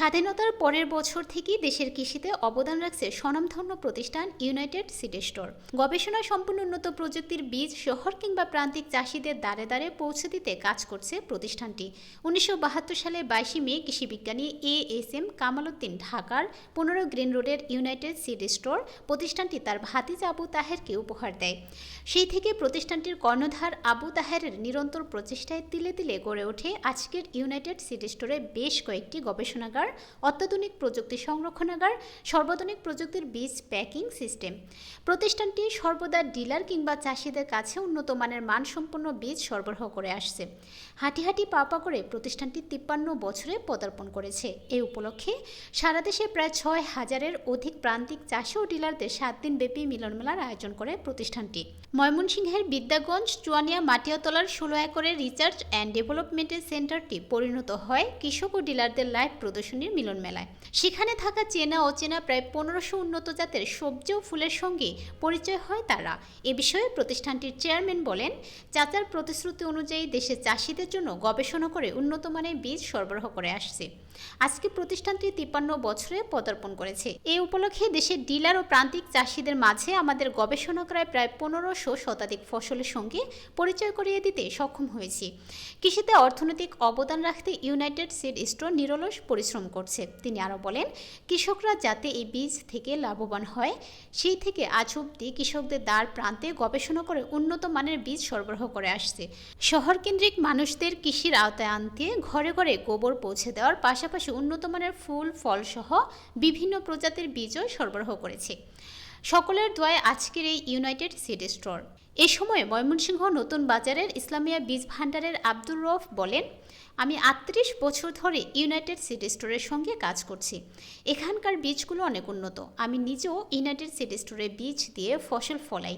স্বাধীনতার পরের বছর থেকেই দেশের কৃষিতে অবদান রাখছে স্বনামধন্য প্রতিষ্ঠান ইউনাইটেড সিড স্টোর গবেষণা সম্পূর্ণ উন্নত প্রযুক্তির বীজ শহর কিংবা প্রান্তিক চাষিদের দ্বারে দ্বারে পৌঁছে দিতে কাজ করছে প্রতিষ্ঠানটি। উনিশশো বাহাত্তর সালে বাইশে মে কৃষি বিজ্ঞানী A S M Kamal Uddin ঢাকার পনেরো গ্রিন রোডের ইউনাইটেড সিড স্টোর প্রতিষ্ঠানটি তার ভাতিজা আবু তাহেরকে উপহার দেয়। সেই থেকে প্রতিষ্ঠানটির কর্ণধার আবু তাহেরের নিরন্তর প্রচেষ্টায় তিলে তিলে গড়ে ওঠে আজকের ইউনাইটেড সিড স্টোরে বেশ কয়েকটি গবেষণাগার অত্যাধুনিক প্রযুক্তি সংরক্ষণাগার, সর্বাধুনিক প্রযুক্তির বীজ প্যাকিং সিস্টেম। প্রতিষ্ঠানটি সর্বদা ডিলার কিংবা চাষিদের কাছে উন্নত মানের মানসম্পন্ন বীজ সরবরাহ করে আসছে। হাঁটি হাঁটি পা পা করে প্রতিষ্ঠানটি তিপ্পান্ন বছরে পদার্পণ করেছে। এই উপলক্ষে সারা দেশে প্রায় ছয় হাজারের অধিক প্রান্তিক চাষি ও ডিলারদের সাত দিন ব্যাপী মিলন মেলার আয়োজন করে প্রতিষ্ঠানটি। ময়মনসিংহের বিদ্যাগঞ্জ, চুয়ানিয়া, মাটিয়াতলার ষোলো একরের রিসার্চ অ্যান্ড ডেভেলপমেন্টের সেন্টারটি পরিণত হয়। কৃষক ও ডিলারদের লাইভ প্রদর্শনীর মিলন মেলায় সেখানে থাকা চেনা অচেনা প্রায় পনেরোশো উন্নত জাতের সবজি ও ফুলের সঙ্গে পরিচয় হয় তারা। এ বিষয়ে প্রতিষ্ঠানটির চেয়ারম্যান বলেন, চাচার প্রতিশ্রুতি অনুযায়ী দেশের চাষিদের জন্য গবেষণা করে উন্নত মানের বীজ সরবরাহ করে আসছে। আজকে প্রতিষ্ঠানটি তিপ্পান্ন বছরে পদার্পণ করেছে। এই উপলক্ষে দেশের ডিলার ও প্রান্তিক চাষিদের মাঝে আমাদের গবেষণাগারে প্রায় পনেরোশো শতাধিক ফসলের সঙ্গে পরিচয় করিয়ে দিতে সক্ষম হয়েছি। কৃষিতে অর্থনৈতিক অবদান রাখতে ইউনাইটেড সিড স্টোর নিরলস পরিশ্রম করছে। তিনি আরও বলেন, কৃষকরা যাতে এই বীজ থেকে লাভবান হয়, সেই থেকে আজ অব্দি কৃষকদের দ্বার প্রান্তে গবেষণা করে উন্নত মানের বীজ সরবরাহ করে আসছে। শহরকেন্দ্রিক মানুষদের কৃষির আওতায় আনতে ঘরে ঘরে গোবর পৌঁছে দেওয়ার পাশাপাশি উন্নত মানের ফুল, ফলসহ বিভিন্ন প্রজাতির বীজও সরবরাহ করেছে। সকলের দোয়ায় আজকের এই ইউনাইটেড সিড স্টোর। এ সময় ময়মনসিংহ নতুন বাজারের ইসলামিয়া বীজ ভাণ্ডারের আব্দুর রফ বলেন, আমি আটত্রিশ বছর ধরে ইউনাইটেড সিটি স্টোরের সঙ্গে কাজ করছি। এখানকার বীজগুলো অনেক উন্নত। আমি নিজেও ইউনাইটেড সিটি স্টোরে বীজ দিয়ে ফসল ফলাই।